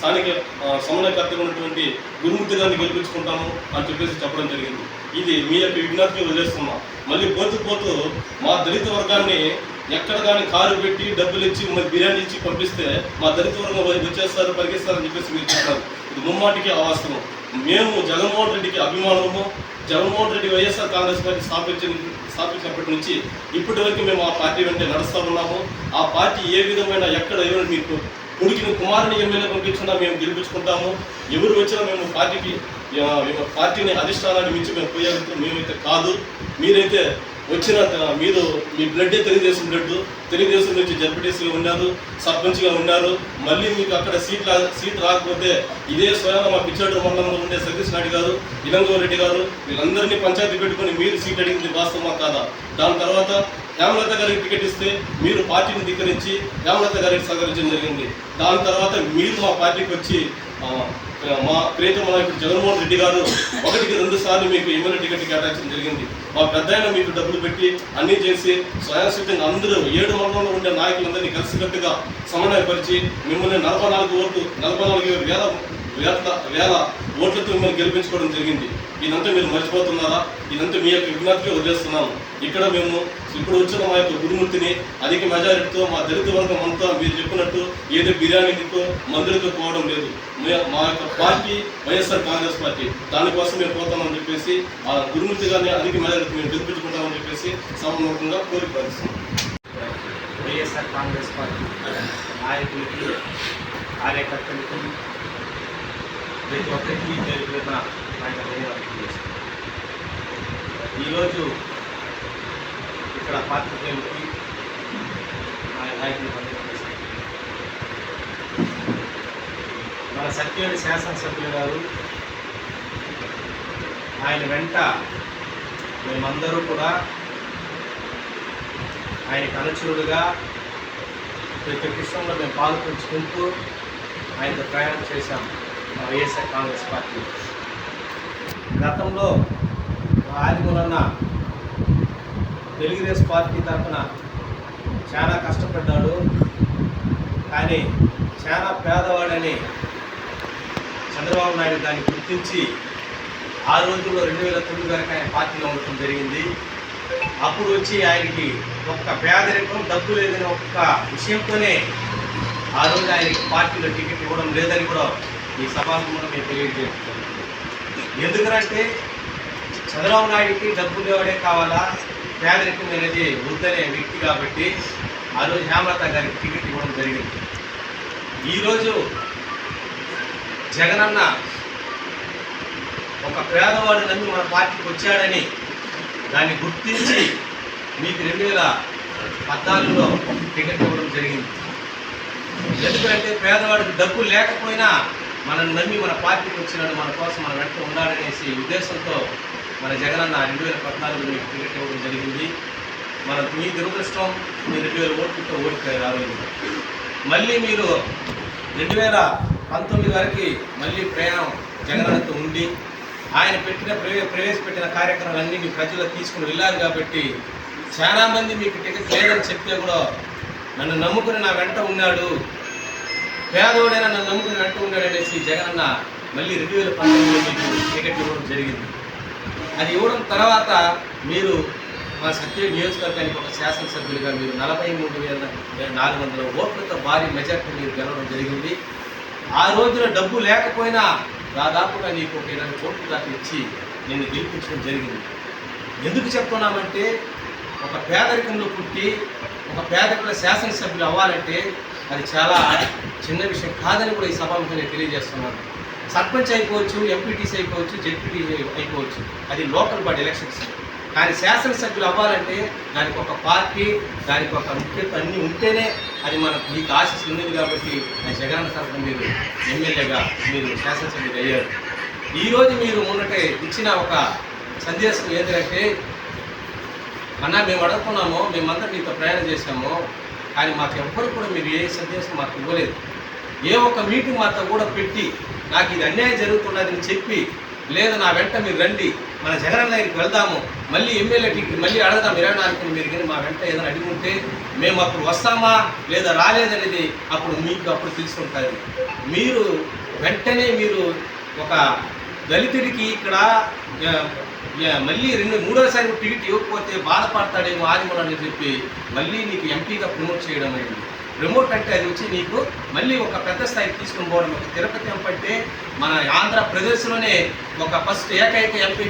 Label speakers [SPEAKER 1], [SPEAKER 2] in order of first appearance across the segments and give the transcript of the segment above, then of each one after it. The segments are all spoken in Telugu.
[SPEAKER 1] స్థానిక సమన్వయకర్తగా ఉన్నటువంటి గురుమూర్తి గారిని గెలిపించుకుంటాము అని చెప్పేసి చెప్పడం జరిగింది. ఇది మీ యొక్క విజ్ఞప్తికి వదిలేస్తున్నాం. మళ్ళీ పోతూ పోతూ మా దళిత వర్గాన్ని ఎక్కడ కానీ కారు పెట్టి డబ్బులు ఇచ్చి మరి బిర్యానీ ఇచ్చి పంపిస్తే మా దళిత వర్గం వచ్చేస్తారు పరిగెస్తారని చెప్పేసి మీరు చెప్పారు. ఇది ముమ్మాటికి అవాస్తవం మేము జగన్మోహన్ రెడ్డికి అభిమానము జగన్మోహన్ రెడ్డి వైఎస్ఆర్ కాంగ్రెస్ పార్టీ స్థాపించిన స్థాపించినప్పటి నుంచి ఇప్పటి వరకు మేము ఆ పార్టీ వెంటనే నడుస్తూ ఉన్నాము. ఆ పార్టీ ఏ విధమైన ఎక్కడ ఏమైనా మీకు కొడుకుని కుమారుని ఎమ్మెల్యే పంపించినా మేము గెలిపించుకుంటాము. ఎవరు వచ్చినా మేము పార్టీకి మేము పార్టీని అధిష్టానాన్ని మించి మేము పోయే మేమైతే కాదు. మీరైతే వచ్చిన మీరు మీ బ్లడ్ తెలుగుదేశం బ్లడ్ తెలుగుదేశం నుంచి జడ్పీటీసీగా ఉన్నారు సర్పంచ్గా ఉన్నారు. మళ్ళీ మీకు అక్కడ సీట్ రా సీట్ రాకపోతే ఇదే స్వయం మా పిచ్చాడు మండలంలో ఉండే సతీష్ నాయుడు గారు ఇలంగో రెడ్డి గారు వీళ్ళందరినీ పంచాయతీ పెట్టుకొని మీరు సీట్ అడిగింది వాస్తవమా కాదా? దాని తర్వాత హేమలత గారికి టికెట్ ఇస్తే మీరు పార్టీని ధిక్కరించి హేమలత గారికి సహకరించడం జరిగింది. దాని తర్వాత మీరు మా పార్టీకి వచ్చి మా ప్రియతమ నాయకుడు జగన్మోహన్ రెడ్డి గారు ఒకటికి రెండు సార్లు మీకు ఎమ్మెల్యే టికెట్ కేటాయించడం జరిగింది. మా పెద్ద మీకు డబ్బులు పెట్టి అన్నీ చేసి స్వయంసిద్ధంగా అందరూ ఏడు మండలంలో ఉండే నాయకులందరినీ కలిసికట్టుగా సమన్వయపరిచి మిమ్మల్ని నలభై నాలుగు ఓట్లు నలభై నాలుగు వేల వేల వేల ఓట్లతో మిమ్మల్ని గెలిపించుకోవడం జరిగింది. ఇదంతా మీరు మర్చిపోతున్నారా? ఇదంతా మీ యొక్క విజ్ఞప్తిగా వదిలేస్తున్నాము ఇక్కడ మేము ఇప్పుడు వచ్చిన మా యొక్క గురుమూర్తిని అధిక మెజారిటీతో మా దళిత వర్గం అంతా మీరు చెప్పినట్టు ఏదో బిర్యానీతో మందులతో పోవడం లేదు. మా యొక్క పార్టీ వైఎస్ఆర్ కాంగ్రెస్ పార్టీ. దానికోసం మేము పోతామని చెప్పేసి ఆ గురుమూర్తి గారిని అధిక మెజారిటీ మేము గెలిపించుకుంటామని చెప్పేసి సమూహంగా కోరిక ప్రార్థిస్తున్నాం
[SPEAKER 2] వైఎస్ఆర్ కాంగ్రెస్ పార్టీ నాయకులకి కార్యకర్తలకి ప్రతి ఒక్కరికి పేరు ఆయన ఈరోజు ఇక్కడ పాత్రికేయులకి ఆయన నాయకులు పంపించేశారు మన సత్యవేడి శాసనసభ్యులు గారు ఆయన వెంట మేమందరూ కూడా ఆయనకు అనుచరుడుగా ప్రతి విషయంలో మేము పాల్పంచుకుంటూ ఆయనతో ప్రయాణం చేశాం. మా వైఎస్ఆర్ కాంగ్రెస్ పార్టీ. గతంలో మా ఆదిమూలన్న తెలుగుదేశం పార్టీ తరఫున చాలా కష్టపడ్డాడు. కానీ చాలా పేదవాడని చంద్రబాబు నాయుడు దాన్ని గుర్తించి ఆ రోజుల్లో రెండు వేల తొమ్మిది వరకు ఆయన పార్టీలో ఉండటం జరిగింది. అప్పుడు వచ్చి ఆయనకి ఒక్క పేదరికం డబ్బు లేదని ఒక్క విషయంతోనే ఆ రోజు ఆయనకి పార్టీలో టికెట్ ఇవ్వడం లేదని కూడా ఈ సభాముఖంగా మేము తెలియజేస్తున్నాం. ఎందుకంటే చంద్రబాబు నాయుడికి డబ్బు లేవడే కావాలా? పేదరికం అనేది వృద్ధనే వ్యక్తి కాబట్టి ఆ రోజు హేమలత గారికి టికెట్ ఇవ్వడం జరిగింది. ఈరోజు జగనన్న ఒక పేదవాడు నమ్మి మన పార్టీకి వచ్చాడని దాన్ని గుర్తించి మీకు రెండు వేల పద్నాలుగులో టికెట్ ఇవ్వడం జరిగింది. ఎందుకంటే పేదవాడికి డబ్బు లేకపోయినా మనల్ని నమ్మి మన పార్టీకి వచ్చినాడు మన కోసం మన వెంట ఉండాలనేసి ఉద్దేశంతో మన జగనన్న రెండు వేల పద్నాలుగులో టికెట్ ఇవ్వడం జరిగింది. మన మీ దురదృష్టం మీ రెండు వేల ఓట్లతో ఓడిపోయారు రాలేదు మళ్ళీ మీరు రెండు వేల పంతొమ్మిది వరకు మళ్ళీ ప్రయాణం జగనన్నతో ఉండి ఆయన పెట్టిన ప్రవే ప్రవేశపెట్టిన కార్యక్రమాలన్నీ మీ ప్రజల్లో తీసుకుని వెళ్ళారు కాబట్టి చాలామంది మీకు టికెట్ లేదని చెప్తే కూడా నన్ను నమ్ముకుని నా వెంట ఉన్నాడు. పేదోడైనా నన్ను నమ్ముకుని వెంట ఉన్నాడు అనేసి జగనన్న మళ్ళీ రెండు వేల పంతొమ్మిదిలో మీకు టికెట్ ఇవ్వడం జరిగింది. అది ఇవ్వడం తర్వాత మీరు మా సత్య నియోజకవర్గానికి ఒక శాసనసభ్యులుగా మీరు నలభై మూడు వేల నాలుగు వందల ఓట్లతో భారీ మెజార్టీ మీరు గెలవడం జరిగింది. ఆ రోజున డబ్బు లేకపోయినా దాదాపుగా నీకు ఒక ఇరవై కోట్లు దాకా ఇచ్చి నేను గెలిపించడం జరిగింది. ఎందుకు చెప్తున్నామంటే ఒక పేదరికంలో పుట్టి ఒక పేదరిక శాసనసభ్యులు అవ్వాలంటే అది చాలా చిన్న విషయం కాదని కూడా ఈ సభకు నేను తెలియజేస్తున్నాను. సర్పంచ్ అయిపోవచ్చు ఎంపీటీసీ అయిపోవచ్చు జెడ్పీటీసీ అయిపోవచ్చు. అది లోకల్ బాడీ ఎలక్షన్స్. కానీ శాసనసభ్యులు అవ్వాలంటే దానికి ఒక పార్టీ దానికి ఒక ముఖ్యత అన్నీ ఉంటేనే అది మనకు మీకు ఆశీస్ ఉన్నది కాబట్టి ఆ జగన్ తరఫున మీరు ఎమ్మెల్యేగా మీరు శాసనసభ్యులు అయ్యారు. ఈరోజు మీరు మొన్నటే ఇచ్చిన ఒక సందేశం ఏంటంటే అన్న మేము అడుగుతున్నాము మేమందరం మీతో ప్రయాణం చేసాము కానీ మాకు ఎవ్వరు కూడా మీరు ఏ సందేశం మాకు ఇవ్వలేదు. ఏ ఒక్క మీటింగ్ మాతో కూడా పెట్టి నాకు ఇది అన్యాయం జరుగుతున్నదని చెప్పి లేదా నా వెంట మీరు రండి మన జగన్ దగ్గరికి వెళ్దాము మళ్ళీ ఎమ్మెల్యే టికెట్ మళ్ళీ అడగదాం ఇరవై నాలుగు మీరు కానీ మా వెంట ఏదైనా అడిగి ఉంటే మేము అప్పుడు వస్తామా లేదా రాలేదనేది అప్పుడు మీకు అప్పుడు తెలుసుకుంటుంది మీరు వెంటనే మీరు ఒక దళితుడికి ఇక్కడ మళ్ళీ రెండు మూడోసారి టికెట్ ఇవ్వకపోతే బాధపడతాడేమో ఆదిమూలని చెప్పి మళ్ళీ నీకు ఎంపీగా ప్రమోట్ చేయడం అయింది. ప్రమోట్ అంటే అది వచ్చి నీకు మళ్ళీ ఒక పెద్ద స్థాయికి తీసుకుని పోవడం. ఒక తిరుపతి ఎంపంటే మన ఆంధ్రప్రదేశ్లోనే ఒక ఫస్ట్ ఏకైక ఎంపీ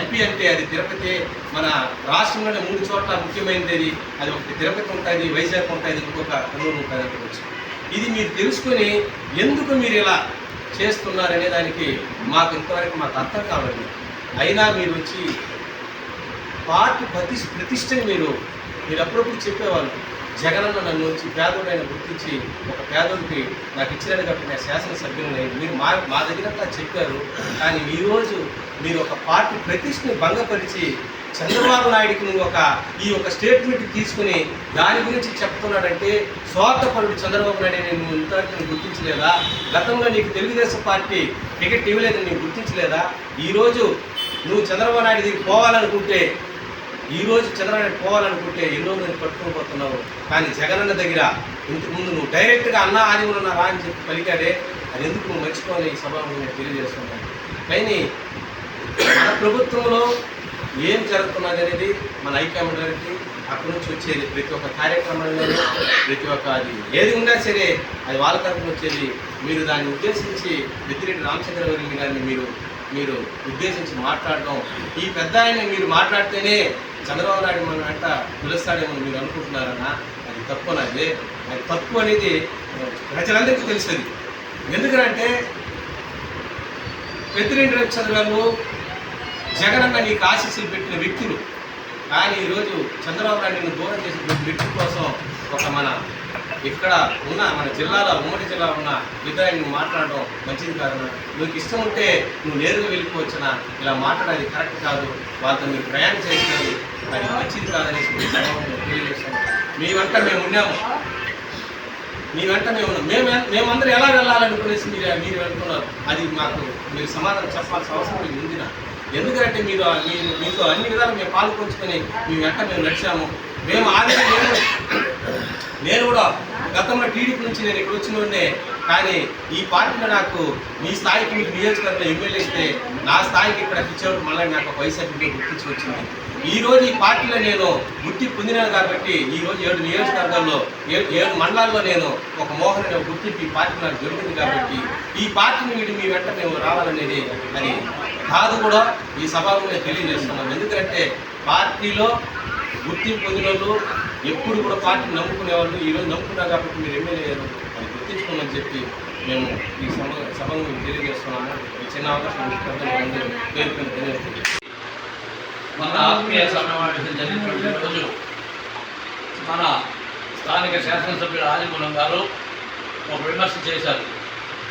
[SPEAKER 2] ఎంపీ అంటే అది తిరుపతి. మన రాష్ట్రంలోనే మూడు చోట్ల ముఖ్యమైనది అది అది ఒకటి తిరుపతి ఉంటుంది వైజాగ్ ఉంటుంది ఇంకొక కర్నూలు ఉంటుంది అనుకోవచ్చు ఇది మీరు తెలుసుకుని ఎందుకు మీరు ఇలా చేస్తున్నారనే దానికి మాకు ఇంతవరకు మాకు అర్థం కావాలి అయినా మీరు వచ్చి పార్టీ ప్రతి ప్రతిష్టని మీరు మీరు అప్పుడప్పుడు చెప్పేవాళ్ళు. జగనన్న నన్ను వచ్చి పేదోడైన గుర్తించి ఒక పేదోడికి నాకు ఇచ్చినాడు కాబట్టి నేను శాసనసభ్యుని మీరు మా మా దగ్గరంతా చెప్పారు. కానీ ఈరోజు మీరు ఒక పార్టీ ప్రతిష్టని భంగపరిచి చంద్రబాబు నాయుడికి నువ్వు ఒక ఈ ఒక స్టేట్మెంట్ తీసుకుని దాని గురించి చెప్తున్నాడంటే స్వార్థపరుడు చంద్రబాబు నాయుడు నువ్వు ఇంతవరకు నువ్వు గుర్తించలేదా? గతంలో నీకు తెలుగుదేశం పార్టీ టికెట్ ఇవ్వలేదని నీకు గుర్తించలేదా? ఈరోజు నువ్వు చంద్రబాబు నాయుడు దగ్గరికి పోవాలనుకుంటే ఈరోజు చంద్రబాబు నాయుడు పోవాలనుకుంటే ఎన్నో మంది పట్టుకొని పోతున్నావు? కానీ జగనన్న దగ్గర ఇంతకు ముందు నువ్వు డైరెక్ట్గా అన్న ఆదివులు ఉన్నారా అని చెప్పి పలికాడే అది ఎందుకు నువ్వు మర్చిపోవాలి ఈ సభ నేను తెలియజేస్తున్నాను. కానీ మన ప్రభుత్వంలో ఏం జరుగుతున్నది అనేది మన హైకమాండ్ గారికి అక్కడి నుంచి వచ్చేది ప్రతి ఒక్క కార్యక్రమంలోనూ ప్రతి ఒక్క అది ఏది ఉన్నా సరే అది వాళ్ళ తరఫున వచ్చేది. మీరు దాన్ని ఉద్దేశించి వ్యతిరేక రామచంద్ర గారిని మీరు మీరు ఉద్దేశించి మాట్లాడడం. ఈ పెద్ద ఆయన మీరు మాట్లాడితేనే చంద్రబాబు నాయుడు మన వెంట పిలుస్తాడేమో మీరు అనుకుంటున్నారన్నా అది తప్పు అనేది. అది తప్పు అనేది ప్రజలందరికీ తెలుస్తుంది. ఎందుకంటే పెద్దిరెడ్డి రవిచంద్ర గారు జగనన్న నీకు ఆశీస్సులు పెట్టిన వ్యక్తులు. కానీ ఈరోజు చంద్రబాబు నాయుడు దూరం చేసిన వ్యక్తి కోసం ఒక మన ఇక్కడ ఉన్న మన జిల్లాలో ఉమ్మడి జిల్లాలో ఉన్న విధాన్ని నువ్వు మాట్లాడడం మంచిది కాదు నీకు ఇష్టం ఉంటే నువ్వు నేరుగా వెళ్ళిపోవచ్చునా? ఇలా మాట్లాడేది కరెక్ట్ కాదు. వాళ్ళతో మీరు ప్రయాణం చేసినది అది మంచిది కాదని తెలియజేస్తాను మీ వెంట మేము ఉన్నాము. మీ వెంట మేము ఉన్నాం మేము మేమందరం ఎలా వెళ్ళాలనుకునేసి మీరు మీరు వెళ్తున్నారు? అది మాకు మీరు సమాధానం చెప్పాల్సిన అవసరం మీకు ఉంది నాకు. ఎందుకంటే మీరు మీరు మీతో అన్ని విధాలు మేము పాల్పంచుకొని మీ వెంట మేము నడిచాము. మేము ఆదాయం నేను కూడా గతంలో టీడీపీ నుంచి నేను ఇక్కడ వచ్చిన ఉండే కానీ ఈ పార్టీలో నాకు మీ స్థాయికి మీకు నియోజకవర్గంలో ఎమ్మెల్యే ఇస్తే నా స్థాయికి ఇక్కడ ఇచ్చేవాడు మళ్ళీ నాకు ఒక వైసీపీకి గుర్తించి వచ్చింది. ఈ రోజు ఈ పార్టీలో నేను గుర్తి పొందినాను కాబట్టి ఈ రోజు ఏడు నియోజకవర్గాల్లో ఏడు ఏడు మండలాల్లో నేను ఒక మోహన్ అనే గుర్తింపు ఈ పార్టీ నాకు దొరికింది కాబట్టి ఈ పార్టీని వీడి మీ వెంట మేము రావాలనేది అని కాదు కూడా ఈ సభలో నేను తెలియజేస్తున్నాను ఎందుకంటే పార్టీలో గుర్తింపు పొందిన ఎప్పుడు కూడా పార్టీ నమ్ముకునే వాళ్ళు ఈరోజు నమ్ముకున్నారు కాబట్టి మీరు ఎమ్మెల్యే అయ్యారు అది గుర్తించుకోమని చెప్పి మేము ఈ సభ సభను తెలియజేస్తున్నాము. ఈ చిన్న అవకాశం మీకు పేర్కొని
[SPEAKER 3] మన ఆత్మీయ సమావేశం జరిగినటువంటి రోజు మన స్థానిక శాసనసభ్యుడు ఆదిమూలం గారు ఒక విమర్శ చేశారు.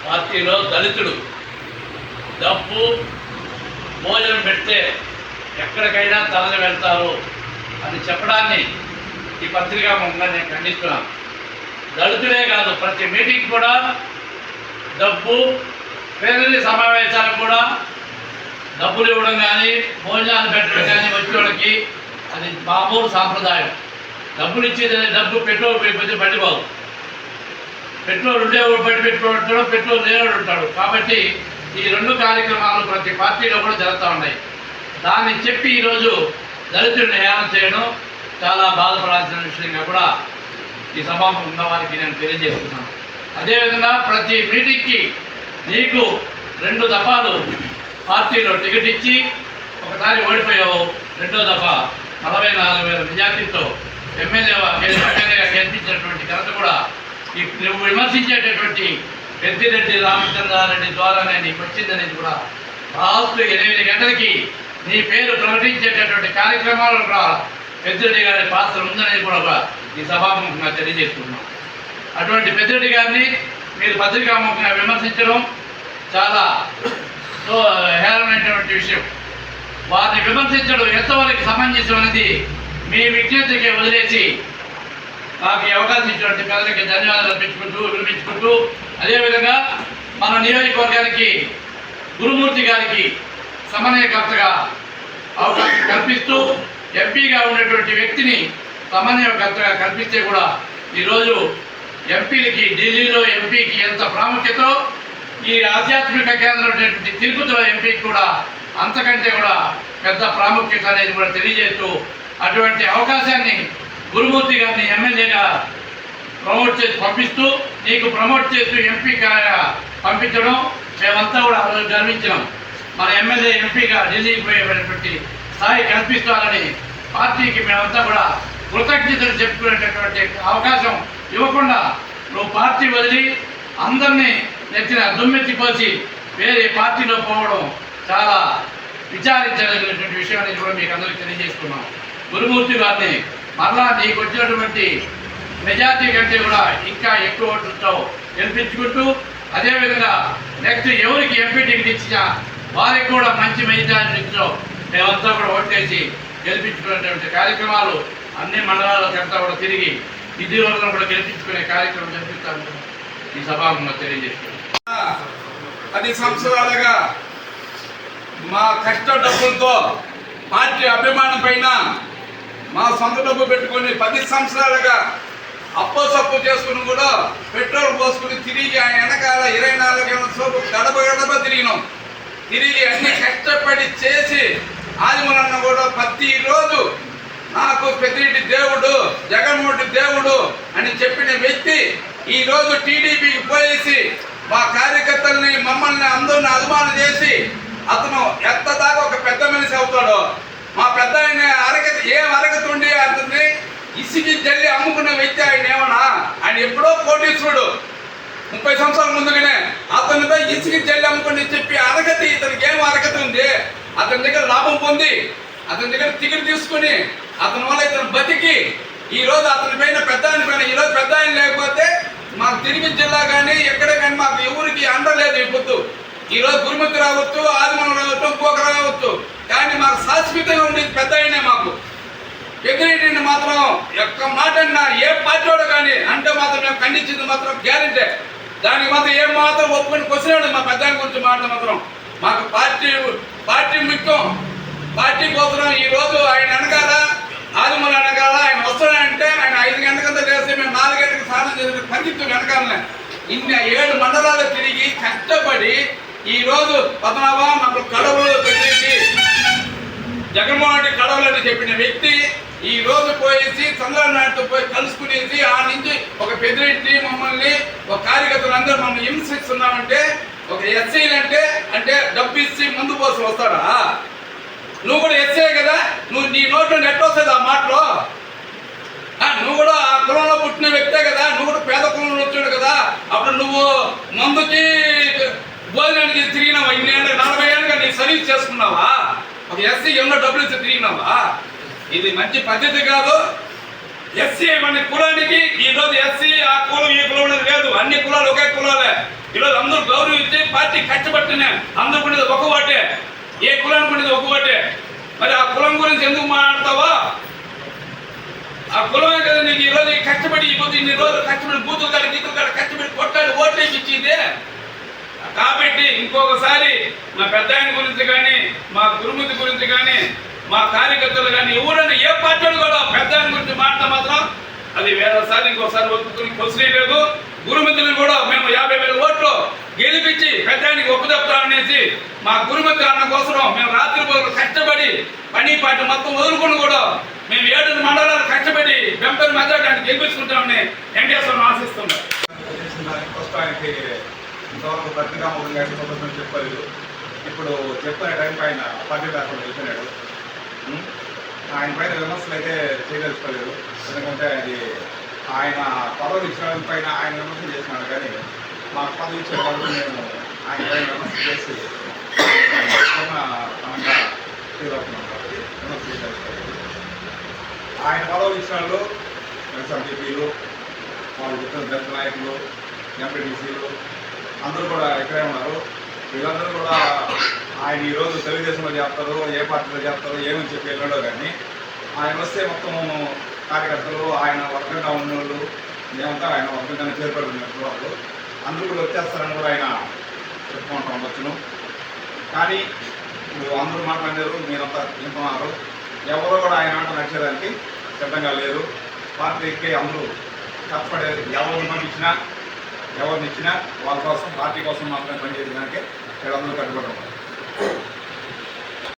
[SPEAKER 3] పార్టీలో దళితుడు డబ్బు భోజనం పెడితే ఎక్కడికైనా తరలి వెళ్తారు అని చెప్పడాన్ని ఈ పత్రికా మమ్మల్ని నేను ఖండిస్తున్నాను. దళితులే కాదు ప్రతి మీటింగ్ కూడా డబ్బు పేదరి సమావేశాలకు కూడా డబ్బులు ఇవ్వడం కానీ భోజనాలు పెట్టడం కానీ వచ్చే వాళ్ళకి అది మామూలు సాంప్రదాయం. డబ్బులు ఇచ్చేది డబ్బు పెట్రోల్ పోయిపోతే పడిపోదు పెట్రోల్ ఉండేవాడు బట్టి పెట్రోల్ ఉంటాడు పెట్రోల్ లేనివాడు ఉంటాడు. కాబట్టి ఈ రెండు కార్యక్రమాలు ప్రతి పార్టీలో కూడా జరుగుతూ ఉన్నాయి. దాన్ని చెప్పి ఈరోజు దళితుడిని హేళన చేయడం చాలా బాధపడాల్సిన విషయంగా కూడా ఈ సభాముఖంగా వారికి నేను తెలియజేస్తున్నాను. అదేవిధంగా ప్రతి మీటింగ్కి నీకు రెండు దఫాలు పార్టీలో టికెట్ ఇచ్చి ఒకసారి ఓడిపోయావు. రెండో దఫా నలభై నాలుగు వేల మెజార్టీతో ఎమ్మెల్యే ఎమ్మెల్యేగా గెలిపించినటువంటి ఘనత కూడా ఈ నువ్వు విమర్శించేటటువంటి పెద్దిరెడ్డి రామచంద్రారెడ్డి ద్వారానే నీకు వచ్చిందనేది కూడా రాత్రి ఎనిమిది గంటలకి నీ పేరు ప్రకటించేటటువంటి కార్యక్రమాలు కూడా పెద్దిరెడ్డి గారి పాత్ర ఉందనేది కూడా ఒక ఈ సభాముఖంగా తెలియజేస్తున్నాం. అటువంటి పెద్దిరెడ్డి గారిని మీరు పత్రికాముఖంగా విమర్శించడం చాలా సో విషయం. వారిని విమర్శించడం ఎంతవరకు సమంజసం అనేది మీ విజ్ఞతకి వదిలేసి నాకు ఈ అవకాశం ఇచ్చినటువంటి ప్రజలకి ధన్యవాదాలు అర్పించుకుంటూ వినిపించుకుంటూ అదేవిధంగా మన నియోజకవర్గానికి గురుమూర్తి గారికి సమన్వయకర్తగా అవకాశం కల్పిస్తూ ఎంపీగా ఉన్నటువంటి వ్యక్తిని సమన్వయకర్తగా కల్పిస్తే కూడా ఈరోజు ఎంపీలకి ఢిల్లీలో ఎంపీకి ఎంత ప్రాముఖ్యతో ఈ ఆధ్యాత్మిక కేంద్రం తిరుపతిలో ఎంపీకి కూడా అంతకంటే కూడా పెద్ద ప్రాముఖ్యత అనేది కూడా తెలియజేస్తూ అటువంటి అవకాశాన్ని గురుమూర్తి గారిని ఎమ్మెల్యేగా ప్రమోట్ చేసి పంపిస్తూ నీకు ప్రమోట్ చేస్తూ ఎంపీ పంపించడం మేమంతా కూడా ఆ రోజు గర్వించినాం. మన ఎమ్మెల్యే ఎంపీగా ఢిల్లీకి పోయేటువంటి స్థాయి కల్పిస్తారని పార్టీకి మేమంతా కూడా కృతజ్ఞతలు చెప్పుకునేటటువంటి అవకాశం ఇవ్వకుండా నువ్వు పార్టీ వదిలి అందరినీ నెత్తిన దుమ్మెత్తిపోసి వేరే పార్టీలో పోవడం చాలా విచారించదగినటువంటి విషయాన్ని కూడా మీకు అందరికీ తెలియజేస్తున్నాం. గురుమూర్తి గారిని మరలా నీకు వచ్చినటువంటి మెజార్టీ కంటే కూడా ఇంకా ఎక్కువ ఓట్లతో గెలిపించుకుంటూ అదేవిధంగా నెక్స్ట్ ఎవరికి ఎంపీ టికెట్ ఇచ్చినా వారికి కూడా మంచి మెజార్టీతో మేమంతా కూడా ఓటేసి గెలిపించుకునేటువంటి కార్యక్రమాలు అన్ని మండలాలకు అంతా కూడా తిరిగి ఇది వరకు కూడా గెలిపించుకునే కార్యక్రమం జరిపిస్తామని ఈ సభాముఖంగా తెలియజేస్తున్నాను
[SPEAKER 4] పది సంవత్సరాలుగా మా కష్ట డబ్బులతో పార్టీ అభిమానం పైన మా సొంత డబ్బు పెట్టుకొని పది సంవత్సరాలుగా అప్పసప్పు చేసుకుని కూడా పెట్రోల్ పోసుకుని తిరిగి ఆయన వెనకాల ఇరవై నాలుగు గడప గడప తిరిగినాం. తిరిగి అన్ని కష్టపడి చేసి ఆదిమూలన్న కూడా ప్రతిరోజు నాకు పెద్దిరెడ్డి దేవుడు జగన్మోహన్ దేవుడు అని చెప్పిన వ్యక్తి ఈ రోజు టీడీపీకి పోయేసి మా కార్యకర్తల్ని మమ్మల్ని అందరిని అభిమానం చేసి అతను ఎంత దాకా ఒక పెద్ద మనిషి అవుతాడో మా పెద్ద ఆయన అరగతి ఏం అరగతి ఉండి అతన్ని ఇసికి జల్లి అమ్ముకున్న వ్యక్తి ఆయన ఏమన్నా? ఆయన ఎప్పుడో కోటీశ్వరుడు. ముప్పై సంవత్సరాల ముందుగానే అతనిపై ఇసుక జల్లి అమ్ముకుని చెప్పి అరగతి ఇతనికి ఏం అరగతి ఉంది? అతని దగ్గర లాభం పొంది అతని దగ్గర టికెట్ తీసుకుని అతని వల్ల ఇతను బతికి ఈ రోజు అతని పైన పెద్ద ఆయన పైన ఈ రోజు పెద్ద ఆయన లేకపోతే మాకు తిరిగి జిల్లా కానీ ఎక్కడ కానీ మాకు ఎవరికి అందలేదు ఈ పొద్దు ఈ రోజు గురుమతి రావచ్చు ఆదిమనం రావచ్చు ఇంకొక రావచ్చు. కానీ మాకు శాశ్వతంగా ఉండేది పెద్ద ఆయనే మాకు. ఎదురెడ్డిని మాత్రం యొక్క మాట అన్నా ఏ పార్టీవాడు కానీ అంటే మాత్రం మేము ఖండించింది మాత్రం గ్యారెంటీ. దానికి మాత్రం ఏం మాత్రం ఒప్పుకొని క్వశ్చన్ మా పెద్ద గురించి మాట మాత్రం. మాకు పార్టీ పార్టీ ముఖ్యం. పార్టీ కోసం ఈ రోజు ఆయన వెనకాల ఆదిమూల వెనకాల ఆయన వస్తాడంటే ఆయన ఐదు గంటలకంతా లేస్తే మేము నాలుగు గంటలకు స్నానం చేసిన పరిస్థితులు వెనకాలనే. ఇన్ని ఏడు మండలాలు తిరిగి కష్టపడి ఈరోజు పద్మనాభ మాకు కడవలు పెట్టింది. జగన్మోహన్ రెడ్డి కడవలని చెప్పిన వ్యక్తి ఈ రోజు పోయేసి చంద్రబాబు పోయి కలుసుకునేసి ఆ నుంచి ఒక పెద్దిరెడ్డి మమ్మల్ని ఒక కార్యకర్తలు అందరూ మమ్మల్ని హింసిస్తున్నామంటే ఒక ఎస్ఐలు అంటే అంటే డబ్బు ఇచ్చి ముందు కోసం వస్తాడా? నువ్వు కూడా ఎస్ఐ కదా? నువ్వు నీ నోట్లో నెట్ వస్తుంది ఆ మాటలో. నువ్వు కూడా ఆ కులంలో పుట్టిన వ్యక్తే కదా? నువ్వు కూడా పేద కులంలో వచ్చాడు కదా? అప్పుడు నువ్వు మందుకి భోజనానికి తిరిగినావా? ఇన్ని ఏళ్ళ నలభై ఏళ్ళుగా నీ సర్వీస్ చేసుకున్నావా? ఒక ఎస్సీ ఎన్నో డబ్బులు ఇచ్చి తిరిగినావా? ఇది మంచి పద్ధతి కాదు. ఎస్సీ మన కులానికి ఈ రోజు ఎస్సీ ఆ కులం ఈ కులం అనేది లేదు. అన్ని కులాలు ఒకే కులాలే. ఈరోజు అందరూ గౌరవించి పార్టీ కష్టపట్టిన అందరూ కూడా ఒక ఓటే. ఏ కులానికి ఉండేది ఒక ఓటే. మరి ఆ కులం గురించి ఎందుకు మాట్లాడతావా? ఆ కులమే కదా నీకు ఈ రోజు కష్టపడి ఈ ఇన్ని రోజులు కష్టపడి బూతులు కాడ గీతులు కాడ కష్టపడి కొట్టాడు ఓట్లు ఇచ్చింది. కాబట్టి ఇంకొకసారి మా పెద్ద గురించి కానీ మా గురుమతి గురించి కానీ మా కార్యకర్తలు కానీ ఎవరైనా ఏ పార్టీ కూడా పెద్ద గురించి మాట్లాడ మాత్రం అది వేరేసారి ఇంకోసారి ఒప్పుకుని క్వశ్చనే లేదు గురుమతిని కూడా మేము యాభై వేల ఓట్లు గెలిపించి పెద్దానికి ఒప్పుదెప్తామనేసి మా గురుమతి అన్న కోసం మేము రాత్రి కష్టపడి పని పాట మొత్తం వదులుకుని కూడా మేము ఏడు మండలాలు కష్టపడి బెంపర్ మెజార్టీ గెలిపించుకుంటామని వెంకటేశ్వరం ఆశిస్తున్నాం.
[SPEAKER 5] చేసిన ఇంతవరకు చెప్పలేదు. ఇప్పుడు చెప్పిన టైం పైన పార్టీ వెళ్తున్నాడు ఆయన పైన విమర్శలు అయితే చేయదలుచుకోలేదు. ఎందుకంటే అది ఆయన పదవి ఇచ్చిన పైన ఆయన విమర్శలు చేసినాడు కానీ మాకు పదవి ఇచ్చే నేను మేము ఆయన పైన విమర్శలు చేసి పరంగా ఫీల్ అవుతున్నాం కాబట్టి విమర్శ చేయదలుచుకోలేదు. ఆయన పదవులు ఇచ్చిన వాళ్ళు ఎస్ఎంపీలు వాళ్ళు చెప్పిన దళిత నాయకులు ఎంపీటీసీలు అందరూ కూడా ఇక్కడే ఉన్నారు. వీళ్ళందరూ కూడా ఆయన ఈరోజు తెలుగుదేశంలో చేస్తారు ఏ పార్టీలో చేస్తారు ఏమని చెప్పి వెళ్ళడో కానీ ఆయన వస్తే మొత్తం కార్యకర్తలు ఆయన వర్గంగా ఉన్నోళ్ళు మేమంతా ఆయన వర్గంగానే చేరుపడుతున్నట్టు వాళ్ళు అందరూ కూడా వచ్చేస్తారని కూడా ఆయన చెప్పుకుంటాం ఉండొచ్చును. కానీ ఇప్పుడు అందరూ మాట్లాడారు మీరంతా వింటున్నారు. ఎవరు కూడా ఆయన ఆట నడిచేదానికి సిద్ధంగా లేరు. పార్టీకి అందరూ కష్టపడేది ఎవరిని పంపించినా ఎవరిని ఇచ్చినా వాళ్ళ కోసం పార్టీ కోసం మాత్రమే పనిచేయడానికి వీళ్ళందరూ కట్టుబడి Thank you.